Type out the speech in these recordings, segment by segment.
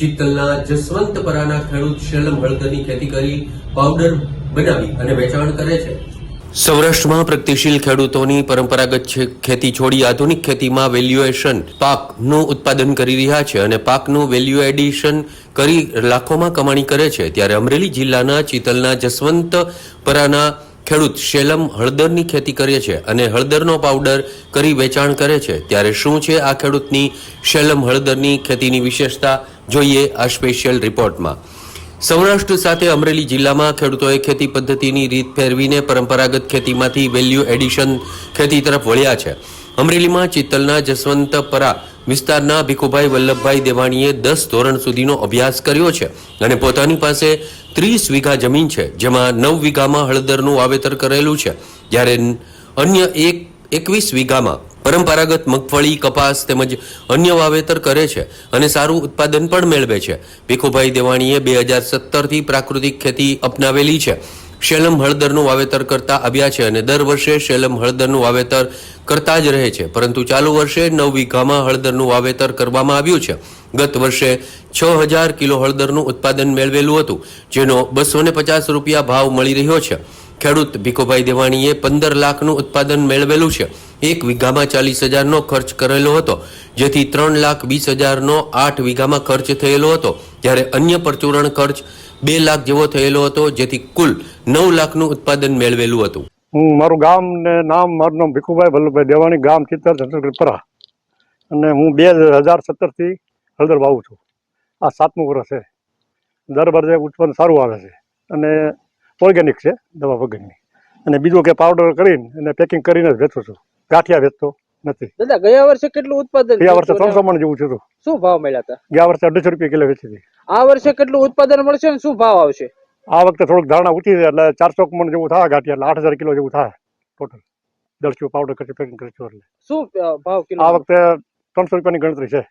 ચિત્તલના જસવંતપરાના ખેડૂત શેલમ હળદરની ખેતી કરી પાવડર બનાવી અને વેચાણ કરે છે. સૌરાષ્ટ્રમાં પ્રગતિશીલ ખેડૂતોની પરંપરાગત ખેતી છોડી આધુનિક ખેતીમાં વેલ્યુએશન પાકનું ઉત્પાદન કરી રહ્યા છે અને પાકનું વેલ્યુ એડિશન કરી લાખોમાં કમાણી કરે છે. ત્યારે અમરેલી જિલ્લાના ચિતલના જસવંતપરાના ખેડૂત શેલમ હળદરની ખેતી કરે છે અને હળદરનો પાવડર કરી વેચાણ કરે છે. ત્યારે શું છે આ ખેડૂતની શેલમ હળદરની ખેતીની વિશેષતા? જોઈએ આ સ્પેશિયલ રિપોર્ટમાં. સૌરાષ્ટ્ર સાથે અમરેલી જિલ્લામાં ખેડૂતોએ ખેતી પદ્ધતિની રીત ફેરવીને પરંપરાગત ખેતીમાંથી વેલ્યુ એડિશન ખેતી તરફ વળ્યા છે. અમરેલીમાં ચિત્તલના જસવંતપરા વિસ્તારના ભીખુભાઈ વલ્લભભાઈ દેવાણીએ દસ ધોરણ સુધીનો અભ્યાસ કર્યો છે અને પોતાની પાસે ત્રીસ વીઘા જમીન છે, જેમાં નવ વીઘામાં હળદરનું વાવેતર કરેલું છે. જ્યારે અન્ય એક, એકવીસ વીઘામાં પરંપરાગત મગફળી, કપાસ તેમજ અન્ય વાવેતર કરે છે અને સારું ઉત્પાદન પણ મેળવે છે. ભીખુભાઈ દેવાણીએ બે હજાર સત્તરથી પ્રાકૃતિક ખેતી અપનાવેલી છે. શેલમ હળદરનું વાવેતર કરતા આવ્યા છે અને દર વર્ષે શેલમ હળદરનું વાવેતર કરતા જ રહે છે. પરંતુ ચાલુ વર્ષે નવ વીઘામાં હળદરનું વાવેતર કરવામાં આવ્યું છે. ગત વર્ષે છ હજાર કિલો હળદરનું ઉત્પાદન મેળવેલું હતું, જેનો બસો પચાસ રૂપિયા ભાવ મળી રહ્યો છે. ખેડૂત ભીખુભાઈ દેવાણીએ પંદર લાખનું ઉત્પાદન મેળવેલું છે. એક વીઘામાં ચાલીસ હજારનો ખર્ચ કરેલો હતો, જેથી ત્રણ લાખ વીસ હજારનો આઠ વીઘામાં ખર્ચ થયેલો હતો. જ્યારે અન્ય પરચુરણ ખર્ચ બે લાખ જેવો થયેલો હતો, જેથી કુલ નવ લાખનું ઉત્પાદન મેળવેલું હતું. હું મારું ગામ ને નામ, મારું નામ ભીખુભાઈ વલ્લભભાઈ દેવાણી, ગામ ચિત્તર પરા. અને હું બે હજાર સત્તરથી હળદર વાવું છું. આ સાતમું વર્ષ છે. દર વર્ષે ઉત્પન્ન સારું આવે છે. અને ઓર્ગેનિક છે, દવા વગરની. અને બીજું કે પાવડર કરીને અને પેકિંગ કરીને જ વેચું છું. ગાંઠિયા વેચતો. નથી. દાદા ગયા વર્ષે કેટલું ઉત્પાદન ગયા વર્ષે ત્રણસો મણ જેવું છે શું ભાવ મળ્યા હતા? ગયા વર્ષે અઢીસો રૂપિયા કિલો વેચી હતી. આ વર્ષે કેટલું ઉત્પાદન મળશે ને શું ભાવ આવશે? આ વખતે થોડુંક ધારણા ઊંચી છે એટલે ચારસો મણ જેવું થાય ઘાટી એટલે આઠ હજાર કિલો જેવું થાય ટોટલ પાવડર કરશું પેકિંગ કરશું એટલે. શું ભાવ કિલો? આ વખતે ત્રણસો રૂપિયાની ગણતરી છે.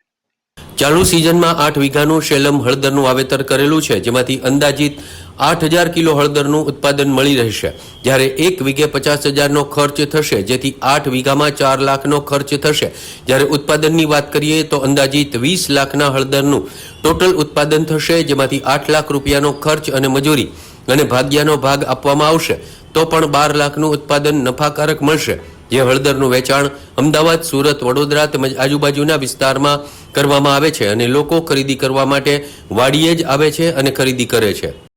ચાલુ સિઝનમાં આઠ વીઘાનું શેલમ હળદરનું વાવેતર કરેલું છે જેમાંથી અંદાજિત આઠ હજાર કિલો હળદરનું ઉત્પાદન મળી રહેશે. જ્યારે એક વીઘે પચાસ હજારનો ખર્ચ થશે, જેથી આઠ વીઘામાં ચાર લાખનો ખર્ચ થશે. જ્યારે ઉત્પાદનની વાત કરીએ તો અંદાજિત વીસ લાખના હળદરનું ટોટલ ઉત્પાદન થશે, જેમાંથી આઠ લાખ રૂપિયાનો ખર્ચ અને મજૂરી અને ભાગ્યાનો ભાગ આપવામાં આવશે. તો પણ બાર લાખનું ઉત્પાદન નફાકારક મળશે. જે હળદરનું વેચાણ અમદાવાદ, સુરત, વડોદરા તેમજ આજુબાજુના વિસ્તારમાં કરવામાં આવે છે અને લોકો ખરીદી કરવા માટે વાડીએ જ આવે છે અને ખરીદી કરે છે.